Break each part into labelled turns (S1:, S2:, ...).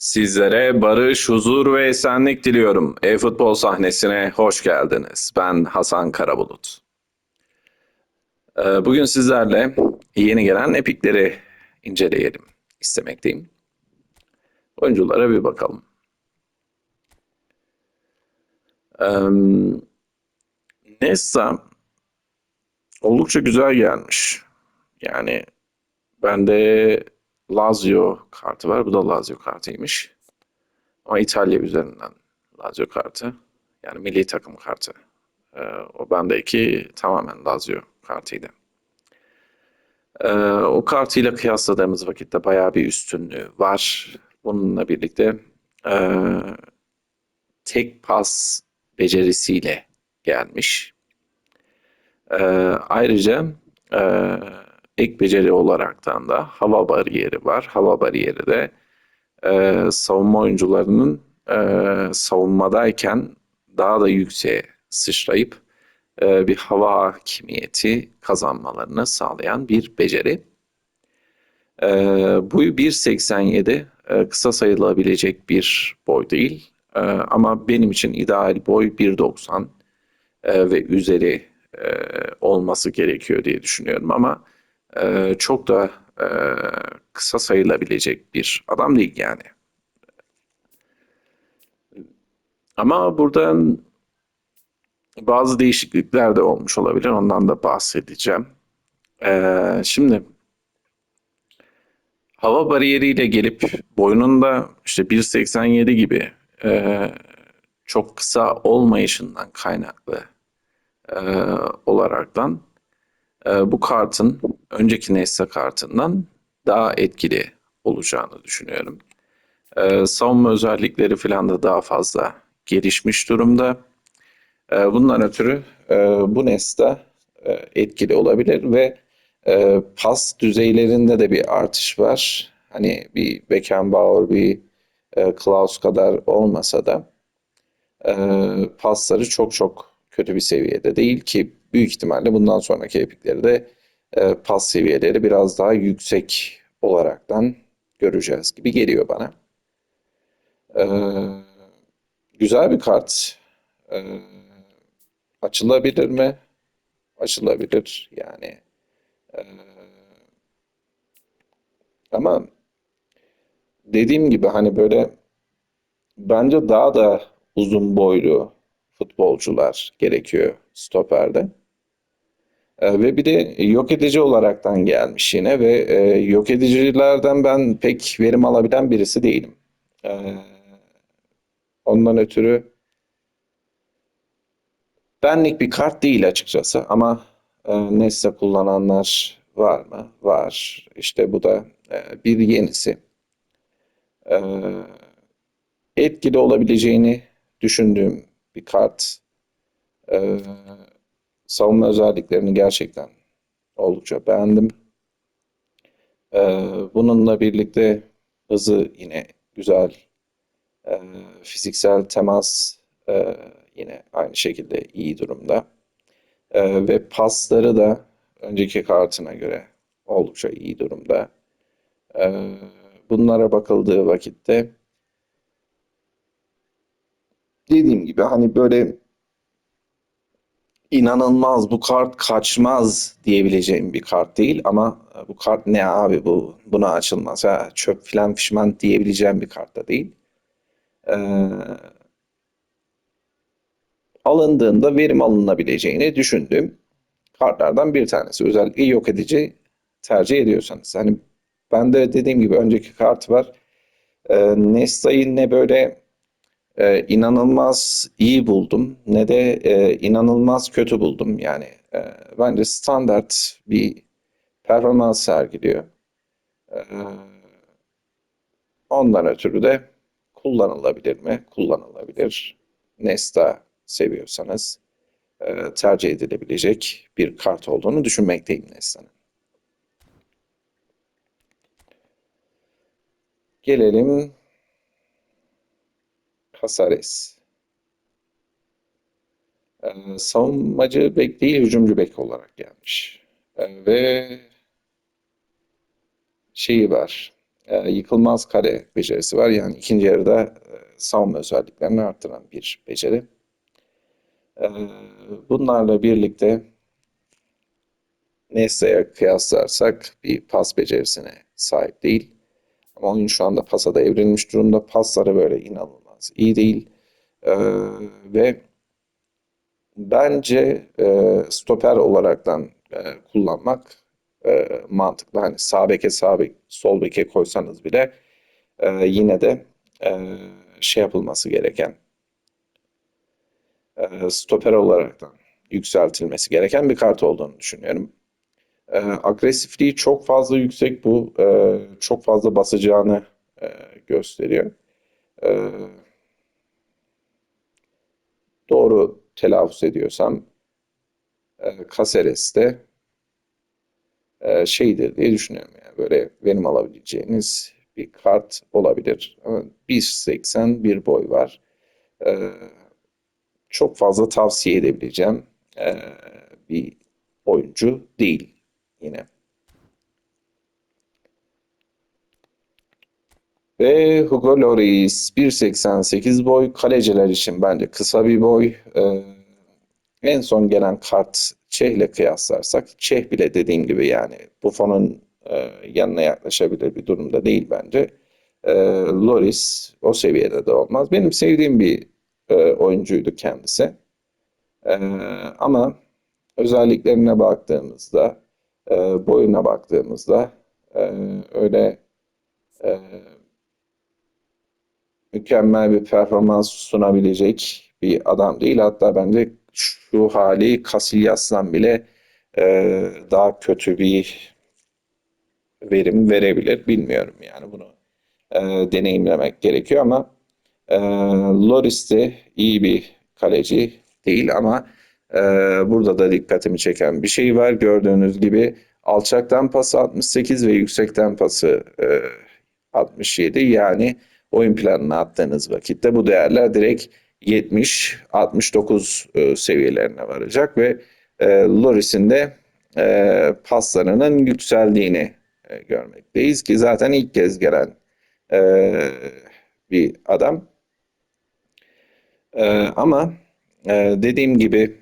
S1: Sizlere barış, huzur ve esenlik diliyorum. E-futbol sahnesine hoş geldiniz. Ben Hasan Karabulut. Ee, Bugün sizlerle yeni gelen epikleri inceleyelim istemekteyim. Oyunculara bir bakalım. Nesta oldukça güzel gelmiş. Yani bende Lazio kartı var. Bu da Lazio kartıymış. Ama İtalya üzerinden Lazio kartı. Yani milli takım kartı. Ee, o bendeki tamamen Lazio kartıydı. Ee, o kartıyla kıyasladığımız vakitte bayağı bir üstünlüğü var. Bununla birlikte e, tek pas becerisiyle gelmiş. Ee, ayrıca e, ek beceri olaraktan da hava bariyeri var. Hava bariyeri de e, savunma oyuncularının e, savunmadayken daha da yükseğe sıçrayıp e, bir hava hakimiyeti kazanmalarını sağlayan bir beceri. E, boyu 1.87 e, kısa sayılabilecek bir boy değil. E, ama benim için ideal boy 1.90 e, ve üzeri e, olması gerekiyor diye düşünüyorum ama e, çok da e, kısa sayılabilecek bir adam değil yani. Ama burada bazı değişiklikler de olmuş olabilir. Ondan da bahsedeceğim. E, şimdi hava bariyeriyle gelip boyununda işte 1.87 gibi e, çok kısa olmayışından kaynaklı e, olaraktan e, bu kartın önceki Nesta kartından daha etkili olacağını düşünüyorum. E, savunma özellikleri falan da daha fazla gelişmiş durumda. E, bundan ötürü e, bu Nesta e, etkili olabilir ve e, pas düzeylerinde de bir artış var. Hani bir Beckenbauer, bir e, Klaus kadar olmasa da e, pasları çok çok kötü bir seviyede değil ki büyük ihtimalle bundan sonraki epikleri de pas seviyeleri biraz daha yüksek olaraktan göreceğiz gibi geliyor bana. E, güzel bir kart. E, açılabilir mi? Açılabilir yani. E, ama dediğim gibi hani böyle bence daha da uzun boylu futbolcular gerekiyor stoperde. E, ve bir de yok edici olaraktan gelmiş yine ve e, yok edicilerden ben pek verim alabilen birisi değilim. E, ondan ötürü benlik bir kart değil açıkçası ama e, Nesta kullananlar var mı? Var. İşte bu da e, bir yenisi. E, etkili olabileceğini düşündüğüm bir kart. E, savunma özelliklerini gerçekten oldukça beğendim. E, bununla birlikte hızı yine güzel. E, fiziksel temas e, yine aynı şekilde iyi durumda. E, ve pasları da önceki kartına göre oldukça iyi durumda. E, bunlara bakıldığı vakitte dediğim gibi hani böyle inanılmaz bu kart kaçmaz diyebileceğim bir kart değil ama bu kart ne abi bu buna açılmaz ha çöp filan fişman diyebileceğim bir kart da değil. Ee, alındığında verim alınabileceğini düşündüğüm kartlardan bir tanesi. Özellikle yok edici tercih ediyorsanız. Hani ben de dediğim gibi önceki kart var. Ee, Nesta'yı ne böyle e, inanılmaz iyi buldum ne de e, inanılmaz kötü buldum. Yani e, bence standart bir performans sergiliyor. E, ondan ötürü de kullanılabilir mi? Kullanılabilir. Nesta seviyorsanız e, tercih edilebilecek bir kart olduğunu düşünmekteyim Nesta'nın. Gelelim Casares. Ee, savunmacı bek değil, hücumcu bek olarak gelmiş. Ee, ve şeyi var. e, yıkılmaz kare becerisi var. Yani ikinci yarıda e, savunma özelliklerini arttıran bir beceri. E, bunlarla birlikte Nesta'ya kıyaslarsak bir pas becerisine sahip değil. Ama oyun şu anda pasa da evrilmiş durumda. Pasları böyle inanılmaz iyi değil. E, ve bence e, stoper olaraktan e, kullanmak e, mantıklı. Hani sağ beke sağ bek, sol beke koysanız bile e, yine de e, şey yapılması gereken e, stoper olaraktan yükseltilmesi gereken bir kart olduğunu düşünüyorum. E, agresifliği çok fazla yüksek bu. E, çok fazla basacağını e, gösteriyor. E, doğru telaffuz ediyorsam e, e, şeydir diye düşünüyorum. Yani böyle verim alabileceğiniz bir kart olabilir. Ama 1.80 bir boy var. E, çok fazla tavsiye edebileceğim e, bir oyuncu değil yine. Ve Hugo Lloris 1.88 boy. Kaleciler için bence kısa bir boy. Ee, en son gelen kart Çeh ile kıyaslarsak Çeh bile dediğim gibi yani Buffon'un e, yanına yaklaşabilir bir durumda değil bence. E, Loris o seviyede de olmaz. Benim sevdiğim bir e, oyuncuydu kendisi. E, ama özelliklerine baktığımızda, e, boyuna baktığımızda e, öyle e, mükemmel bir performans sunabilecek bir adam değil. Hatta bence şu hali Casillas'tan bile e, daha kötü bir verim verebilir. Bilmiyorum yani bunu e, deneyimlemek gerekiyor ama e, Loris de iyi bir kaleci değil ama e, burada da dikkatimi çeken bir şey var. Gördüğünüz gibi alçaktan pası 68 ve yüksekten pası e, 67 yani oyun planına attığınız vakitte bu değerler direkt 70-69 e, seviyelerine varacak ve e, Loris'in de e, paslarının yükseldiğini görmekteyiz ki zaten ilk kez gelen bir adam. Ama dediğim gibi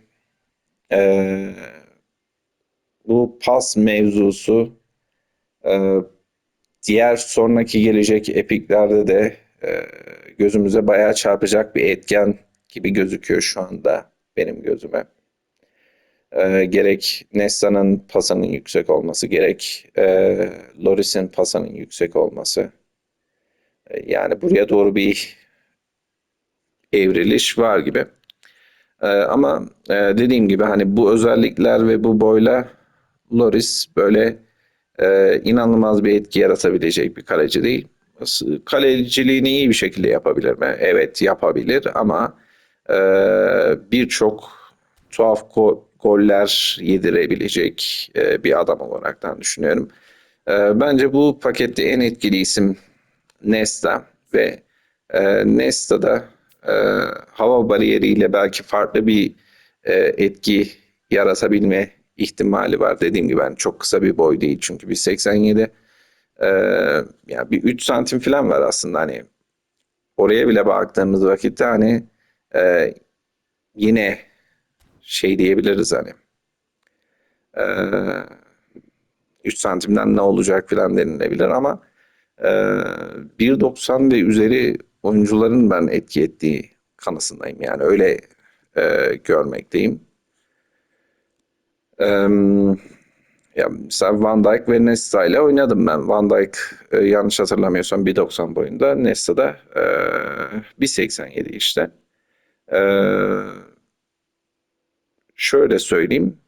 S1: bu pas mevzusu diğer sonraki gelecek epiklerde de e, gözümüze bayağı çarpacak bir etken gibi gözüküyor şu anda benim gözüme. E, gerek Nesta'nın pasının yüksek olması, gerek e, Loris'in pasının yüksek olması. E, yani buraya doğru bir evriliş var gibi. E, ama e, dediğim gibi hani bu özellikler ve bu boyla Loris böyle e, inanılmaz bir etki yaratabilecek bir kaleci değil. Kaleciliğini iyi bir şekilde yapabilir mi? Evet yapabilir ama e, birçok tuhaf go- goller yedirebilecek e, bir adam olaraktan düşünüyorum. E, bence bu pakette en etkili isim Nesta ve e, Nesta'da e, hava bariyeriyle belki farklı bir e, etki yaratabilme ihtimali var. Dediğim gibi ben çok kısa bir boy değil çünkü bir 87 e, yani bir 3 santim falan var aslında hani oraya bile baktığımız vakitte hani e, yine şey diyebiliriz hani e, 3 santimden ne olacak falan denilebilir ama e, 1.90 ve üzeri oyuncuların ben etki ettiği kanısındayım. Yani öyle e, görmekteyim. Ya mesela Van Dijk ve Nesta ile oynadım ben. Van Dijk e, yanlış hatırlamıyorsam 1.90 boyunda. Nesta da e, 1.87 işte. E, şöyle söyleyeyim.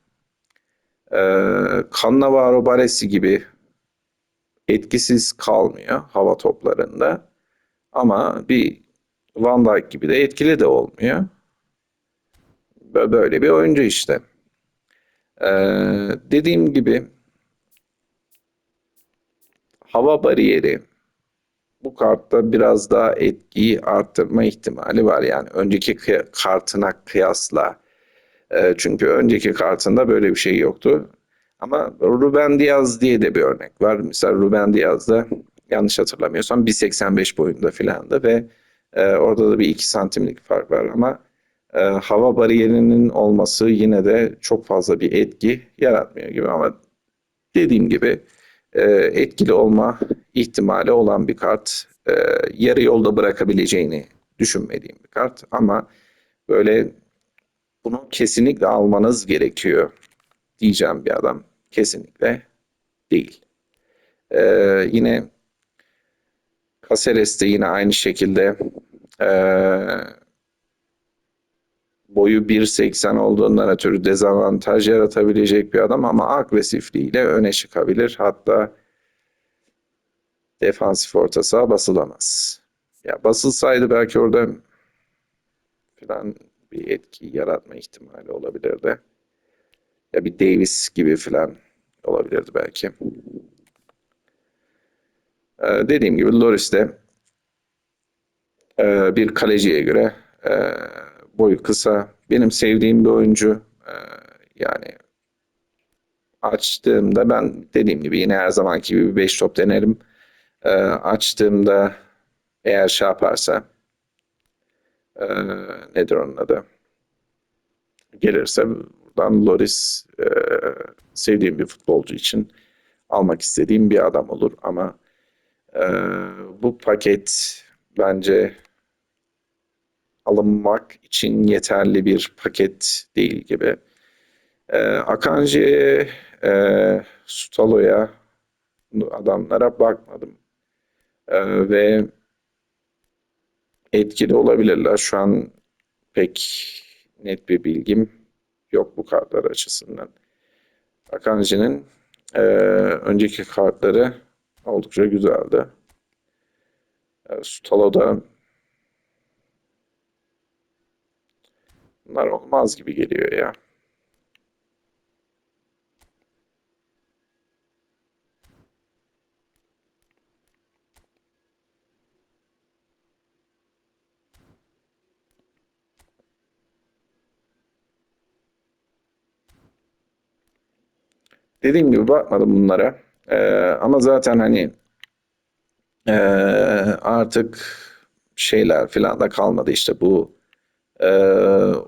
S1: E, Cannavaro Baresi gibi etkisiz kalmıyor hava toplarında. Ama bir Van Dijk gibi de etkili de olmuyor. Böyle bir oyuncu işte. Ee, dediğim gibi hava bariyeri bu kartta biraz daha etkiyi arttırma ihtimali var. Yani önceki kartına kıyasla. Ee, çünkü önceki kartında böyle bir şey yoktu. Ama Ruben Diaz diye de bir örnek var. Mesela Ruben Diaz da Yanlış hatırlamıyorsam 1.85 boyunda filandı ve e, orada da bir 2 santimlik fark var ama e, hava bariyerinin olması yine de çok fazla bir etki yaratmıyor gibi ama dediğim gibi e, etkili olma ihtimali olan bir kart. E, yarı yolda bırakabileceğini düşünmediğim bir kart ama böyle bunu kesinlikle almanız gerekiyor diyeceğim bir adam. Kesinlikle değil. E, yine Caceres de yine aynı şekilde e, boyu 1.80 olduğundan ötürü dezavantaj yaratabilecek bir adam ama agresifliğiyle öne çıkabilir. Hatta defansif orta saha basılamaz. Ya basılsaydı belki orada falan bir etki yaratma ihtimali olabilirdi. Ya bir Davis gibi falan olabilirdi belki. Ee, dediğim gibi Loris de e, bir kaleciye göre e, boyu kısa. Benim sevdiğim bir oyuncu. E, yani açtığımda ben dediğim gibi yine her zamanki gibi 5 top denerim. E, açtığımda eğer şey yaparsa e, nedir onun adı? Gelirse buradan Loris sevdiğim bir futbolcu için almak istediğim bir adam olur ama e, bu paket bence alınmak için yeterli bir paket değil gibi. E, Akanji'ye, e, Sutalo'ya adamlara bakmadım. E, ve etkili olabilirler. Şu an pek net bir bilgim yok bu kartlar açısından. Akanji'nin e, önceki kartları oldukça güzeldi. E, Sutalo'da bunlar olmaz gibi geliyor ya. Dediğim gibi bakmadım bunlara. Ee, ama zaten hani ee, artık şeyler falan da kalmadı işte bu ee,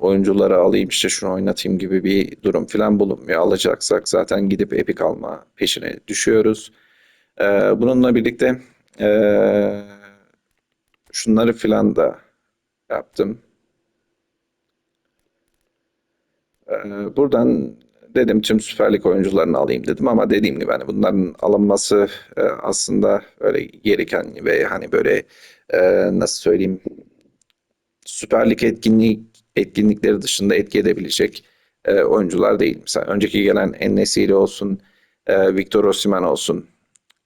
S1: oyuncuları alayım işte şunu oynatayım gibi bir durum falan bulunmuyor. Alacaksak zaten gidip Epic alma peşine düşüyoruz. Ee, bununla birlikte ee, şunları falan da yaptım. Ee, buradan dedim tüm Süper Lig oyuncularını alayım dedim ama dediğim gibi hani bunların alınması e, aslında öyle gereken ve hani böyle e, nasıl söyleyeyim Süper Lig etkinlik etkinlikleri dışında etki edebilecek e, oyuncular değil. Mesela önceki gelen En-Nesyri olsun, e, Victor Osimhen olsun.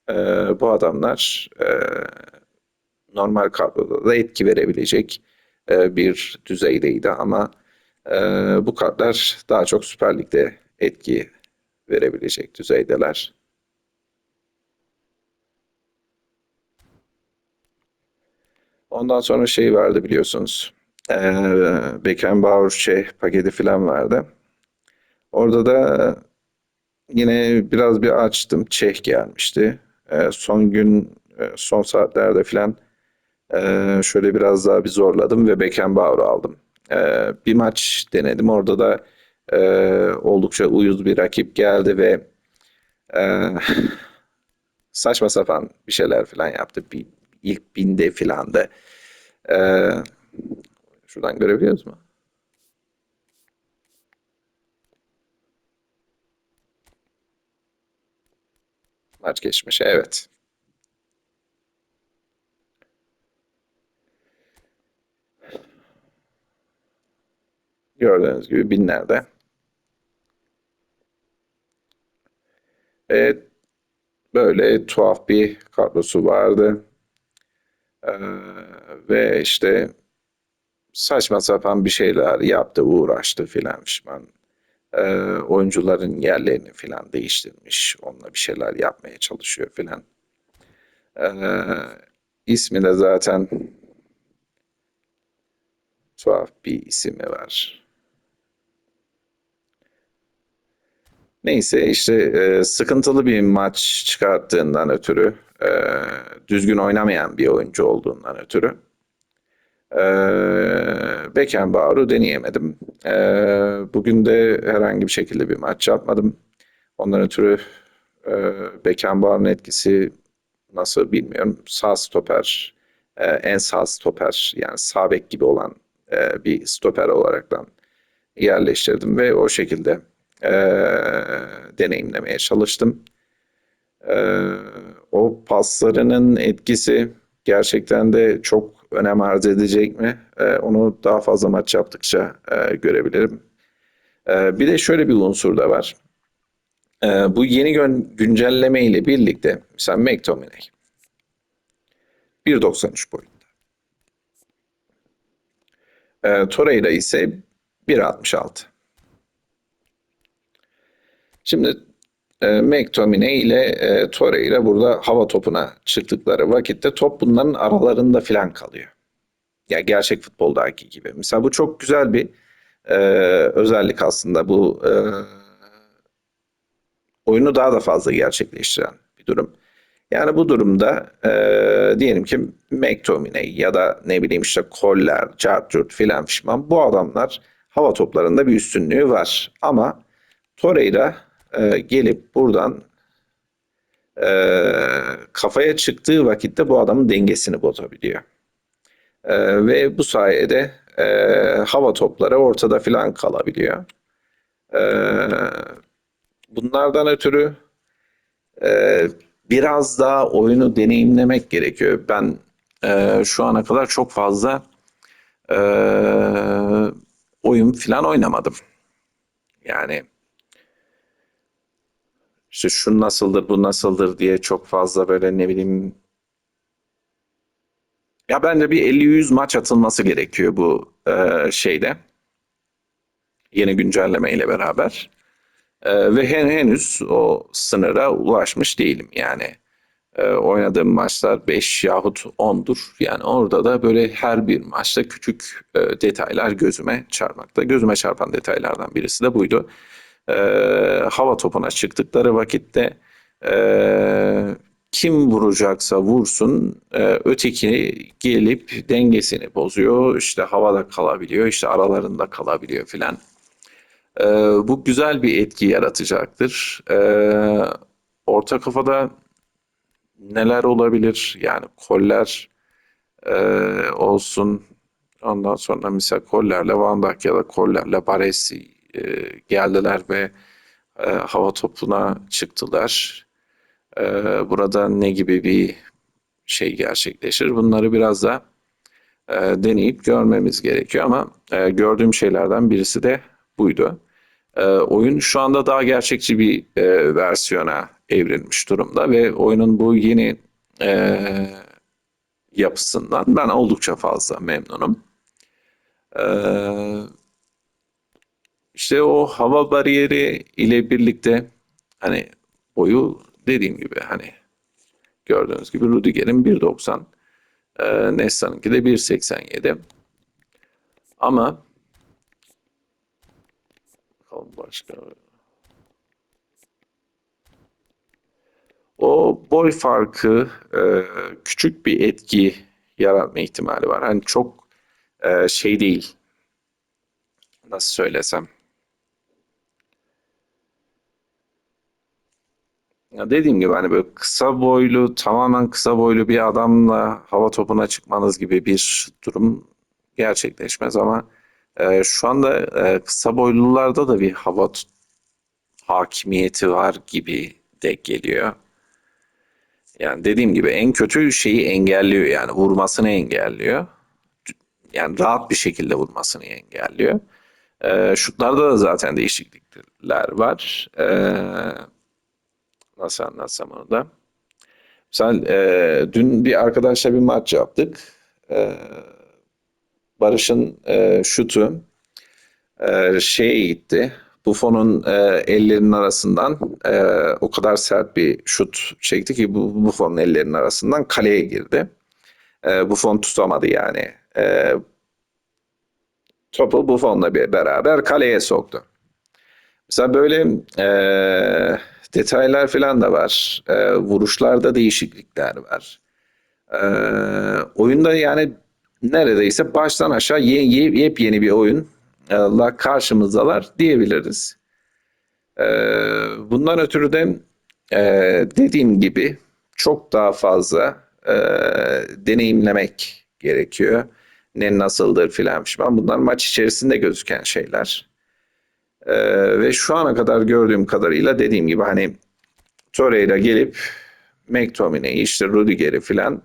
S1: E, bu adamlar e, normal kadroda da etki verebilecek e, bir düzeydeydi ama e, bu kartlar daha çok Süper Lig'de etki verebilecek düzeydeler. Ondan sonra şey vardı biliyorsunuz. Ee, Beckenbauer şey paketi falan vardı. Orada da yine biraz bir açtım. Çeh gelmişti. Ee, son gün, e, son saatlerde falan e, şöyle biraz daha bir zorladım ve Beckenbauer'ı aldım. Ee, bir maç denedim. Orada da e, oldukça uyuz bir rakip geldi ve e, saçma sapan bir şeyler falan yaptı. Bir, ilk binde filan da. E, şuradan görebiliyoruz mu? Maç geçmiş. Evet. Gördüğünüz gibi binlerde. Evet, böyle tuhaf bir kadrosu vardı. Ee, ve işte saçma sapan bir şeyler yaptı, uğraştı filan pişman. Ee, oyuncuların yerlerini filan değiştirmiş. Onunla bir şeyler yapmaya çalışıyor filan. Ee, ismi de zaten tuhaf bir ismi var. Neyse işte e, sıkıntılı bir maç çıkarttığından ötürü e, düzgün oynamayan bir oyuncu olduğundan ötürü e, Beckenbauer'u deneyemedim. E, bugün de herhangi bir şekilde bir maç yapmadım. Ondan ötürü e, Beckenbauer'ın etkisi nasıl bilmiyorum. Sağ stoper, e, en sağ stoper yani sağ bek gibi olan e, bir stoper olaraktan yerleştirdim ve o şekilde e, deneyimlemeye çalıştım. E, o paslarının etkisi gerçekten de çok önem arz edecek mi? E, onu daha fazla maç yaptıkça e, görebilirim. E, bir de şöyle bir unsur da var. E, bu yeni gün, güncelleme ile birlikte mesela McTominay 1.93 boyunda. E, Torreira ise 1.66. Şimdi e, McTominay ile e, Torreira burada hava topuna çıktıkları vakitte top bunların aralarında filan kalıyor. Ya gerçek futboldaki gibi. Mesela bu çok güzel bir e, özellik aslında. Bu e, oyunu daha da fazla gerçekleştiren bir durum. Yani bu durumda e, diyelim ki McTominay ya da ne bileyim işte Koller, Charturt filan fişman bu adamlar hava toplarında bir üstünlüğü var. Ama Torreira e, gelip buradan e, kafaya çıktığı vakitte bu adamın dengesini bozabiliyor. E, ve bu sayede e, hava topları ortada filan kalabiliyor. E, bunlardan ötürü e, biraz daha oyunu deneyimlemek gerekiyor. Ben e, şu ana kadar çok fazla e, oyun filan oynamadım. Yani işte şu nasıldır, bu nasıldır diye çok fazla böyle ne bileyim ya bence bir 50-100 maç atılması gerekiyor bu e, şeyde. Yeni güncelleme ile beraber. E, ve hen, henüz o sınıra ulaşmış değilim yani. E, oynadığım maçlar 5 yahut 10'dur. Yani orada da böyle her bir maçta küçük e, detaylar gözüme çarpmakta. Gözüme çarpan detaylardan birisi de buydu. E, hava topuna çıktıkları vakitte e, kim vuracaksa vursun e, öteki gelip dengesini bozuyor. İşte havada kalabiliyor, işte aralarında kalabiliyor filan. E, bu güzel bir etki yaratacaktır. E, orta kafada neler olabilir? Yani koller e, olsun. Ondan sonra mesela kollerle Van Dijk ya da kollerle Baresi e, geldiler ve e, hava topuna çıktılar. E, burada ne gibi bir şey gerçekleşir? Bunları biraz da deneyip görmemiz gerekiyor ama gördüğüm şeylerden birisi de buydu. Oyun şu anda daha gerçekçi bir versiyona evrilmiş durumda ve oyunun bu yeni yapısından ben oldukça fazla memnunum. E, işte o hava bariyeri ile birlikte hani boyu dediğim gibi hani gördüğünüz gibi Rudiger'in 1.90 e, Nesta'nınki de 1.87 ama bakalım başka o boy farkı e, küçük bir etki yaratma ihtimali var. Hani çok e, şey değil. Nasıl söylesem. Ya dediğim gibi hani böyle kısa boylu, tamamen kısa boylu bir adamla hava topuna çıkmanız gibi bir durum gerçekleşmez ama e, şu anda e, kısa boylularda da bir hava hakimiyeti var gibi de geliyor. Yani dediğim gibi en kötü şeyi engelliyor yani vurmasını engelliyor. Yani rahat bir şekilde vurmasını engelliyor. E, şutlarda da zaten değişiklikler var. Eee Nasıl anlatsam onu da. Mesela e, dün bir arkadaşla bir maç yaptık. E, Barış'ın e, şutu e, şeye gitti. Buffon'un e, ellerinin arasından e, o kadar sert bir şut çekti ki bu Buffon'un ellerinin arasından kaleye girdi. E, Buffon tutamadı yani. E, topu Buffon'la beraber kaleye soktu. Mesela böyle e, detaylar falan da var. E, vuruşlarda değişiklikler var. Ee, oyunda yani neredeyse baştan aşağı ye, ye- yepyeni bir oyunla karşımızdalar diyebiliriz. Ee, bundan ötürü de e, dediğim gibi çok daha fazla e, deneyimlemek gerekiyor. Ne nasıldır filan. Bunlar maç içerisinde gözüken şeyler. Ee, ve şu ana kadar gördüğüm kadarıyla dediğim gibi hani Torreira gelip McTominay'i işte Rudiger'i filan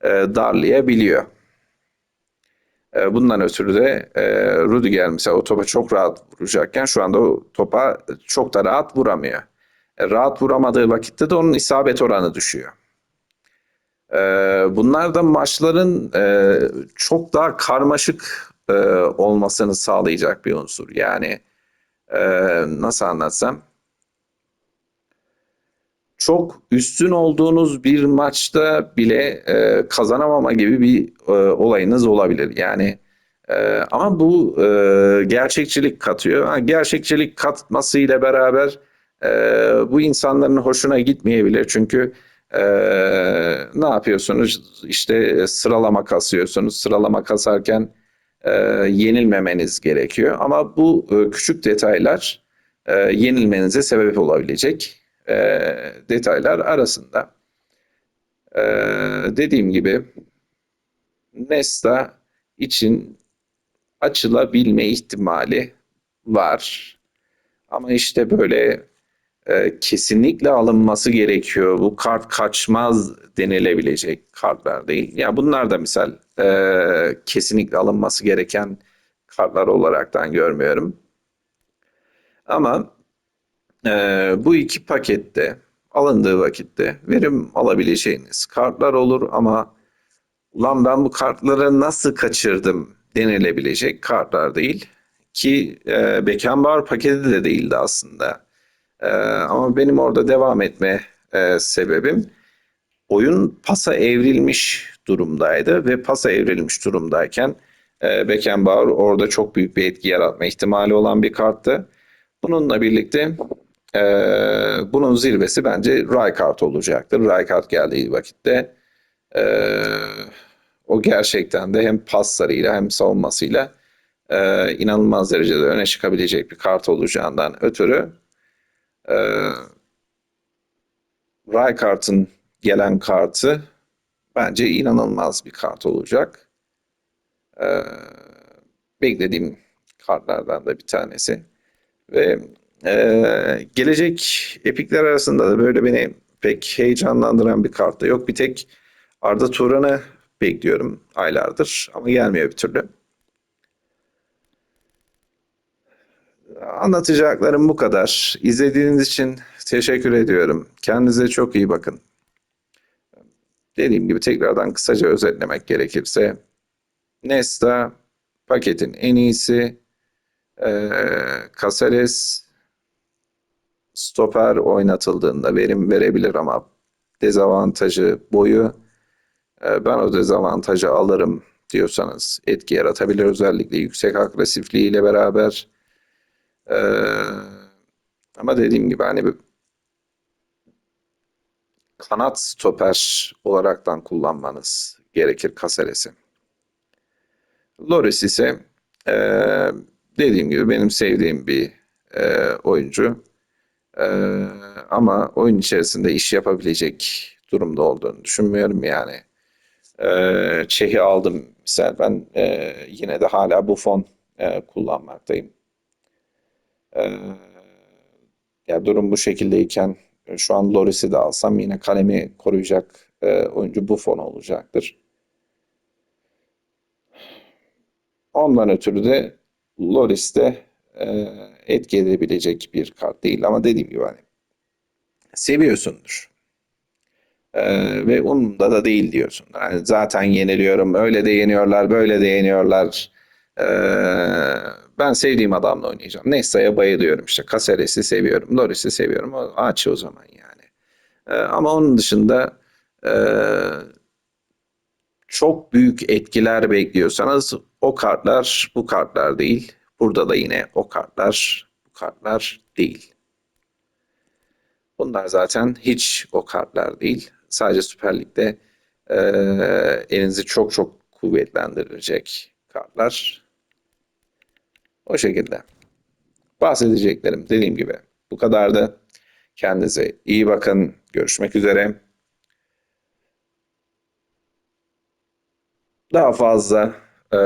S1: e, darlayabiliyor. E, bundan ötürü de e, Rudiger mesela o topa çok rahat vuracakken şu anda o topa çok da rahat vuramıyor. E, rahat vuramadığı vakitte de onun isabet oranı düşüyor. E, bunlar da maçların e, çok daha karmaşık e, olmasını sağlayacak bir unsur. Yani nasıl anlatsam? çok üstün olduğunuz bir maçta bile e, kazanamama gibi bir e, olayınız olabilir. Yani e, ama bu e, gerçekçilik katıyor. Ha, gerçekçilik katmasıyla beraber e, bu insanların hoşuna gitmeyebilir. Çünkü e, ne yapıyorsunuz? İşte sıralama kasıyorsunuz. Sıralama kasarken e, yenilmemeniz gerekiyor. Ama bu e, küçük detaylar e, yenilmenize sebep olabilecek e, detaylar arasında. E, dediğim gibi Nesta için açılabilme ihtimali var. Ama işte böyle e, kesinlikle alınması gerekiyor. Bu kart kaçmaz denilebilecek kartlar değil. Ya bunlar da misal e, kesinlikle alınması gereken kartlar olaraktan görmüyorum. Ama e, bu iki pakette alındığı vakitte verim alabileceğiniz kartlar olur ama ulan ben bu kartları nasıl kaçırdım denilebilecek kartlar değil. Ki e, Beckenbauer paketi de değildi aslında. E, ama benim orada devam etme e, sebebim oyun pasa evrilmiş durumdaydı ve pasa evrilmiş durumdayken e, Beckenbauer orada çok büyük bir etki yaratma ihtimali olan bir karttı. Bununla birlikte e, bunun zirvesi bence Rijkaard olacaktır. Rijkaard geldiği vakitte e, o gerçekten de hem paslarıyla hem savunmasıyla e, inanılmaz derecede öne çıkabilecek bir kart olacağından ötürü e, Rijkaard'ın gelen kartı bence inanılmaz bir kart olacak. E, beklediğim kartlardan da bir tanesi. Ve e, gelecek epikler arasında da böyle beni pek heyecanlandıran bir kart da yok. Bir tek Arda Turan'ı bekliyorum aylardır ama gelmiyor bir türlü. Anlatacaklarım bu kadar. İzlediğiniz için teşekkür ediyorum. Kendinize çok iyi bakın. Dediğim gibi tekrardan kısaca özetlemek gerekirse Nesta paketin en iyisi e, Caceres stoper oynatıldığında verim verebilir ama dezavantajı boyu ben o dezavantajı alırım diyorsanız etki yaratabilir özellikle yüksek agresifliğiyle beraber e, ama dediğim gibi hani bir kanat stoper olaraktan kullanmanız gerekir Caceres'i. Loris ise e, dediğim gibi benim sevdiğim bir e, oyuncu. E, ama oyun içerisinde iş yapabilecek durumda olduğunu düşünmüyorum yani. E, Çeh'i aldım misal ben e, yine de hala Buffon e, kullanmaktayım. E, ya durum bu şekildeyken şu an Loris'i de alsam yine kalemi koruyacak e, oyuncu Buffon olacaktır. Ondan ötürü de Loris de e, etki edebilecek bir kart değil ama dediğim gibi hani seviyorsundur. E, ve umurumda da değil diyorsun. Yani zaten yeniliyorum, öyle de yeniyorlar, böyle de yeniyorlar. E, ben sevdiğim adamla oynayacağım. Nesta'ya bayılıyorum işte. Caceres'i seviyorum, Loris'i seviyorum. O, aç o zaman yani. E, ama onun dışında e, çok büyük etkiler bekliyorsanız o kartlar bu kartlar değil. Burada da yine o kartlar bu kartlar değil. Bunlar zaten hiç o kartlar değil. Sadece Süper Lig'de Ee, elinizi çok çok kuvvetlendirecek kartlar. O şekilde. Bahsedeceklerim dediğim gibi bu kadardı. Kendinize iyi bakın. Görüşmek üzere. Daha fazla eee,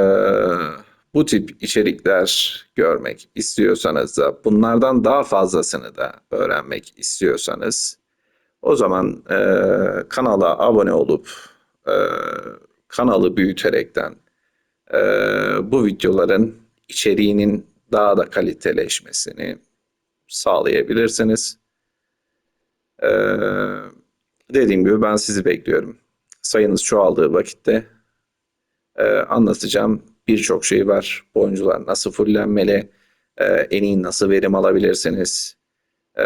S1: bu tip içerikler görmek istiyorsanız da bunlardan daha fazlasını da öğrenmek istiyorsanız o zaman eee, kanala abone olup eee, kanalı büyüterekten eee, bu videoların içeriğinin daha da kaliteleşmesini sağlayabilirsiniz. Eee, dediğim gibi ben sizi bekliyorum. Sayınız çoğaldığı vakitte ee, anlatacağım birçok şey var. Oyuncular nasıl fullenmeli, e, en iyi nasıl verim alabilirsiniz. Ee,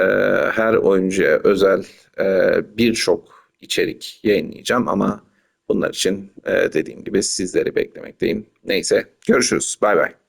S1: her oyuncuya özel e, birçok içerik yayınlayacağım ama bunlar için e, dediğim gibi sizleri beklemekteyim. Neyse görüşürüz. Bay bay.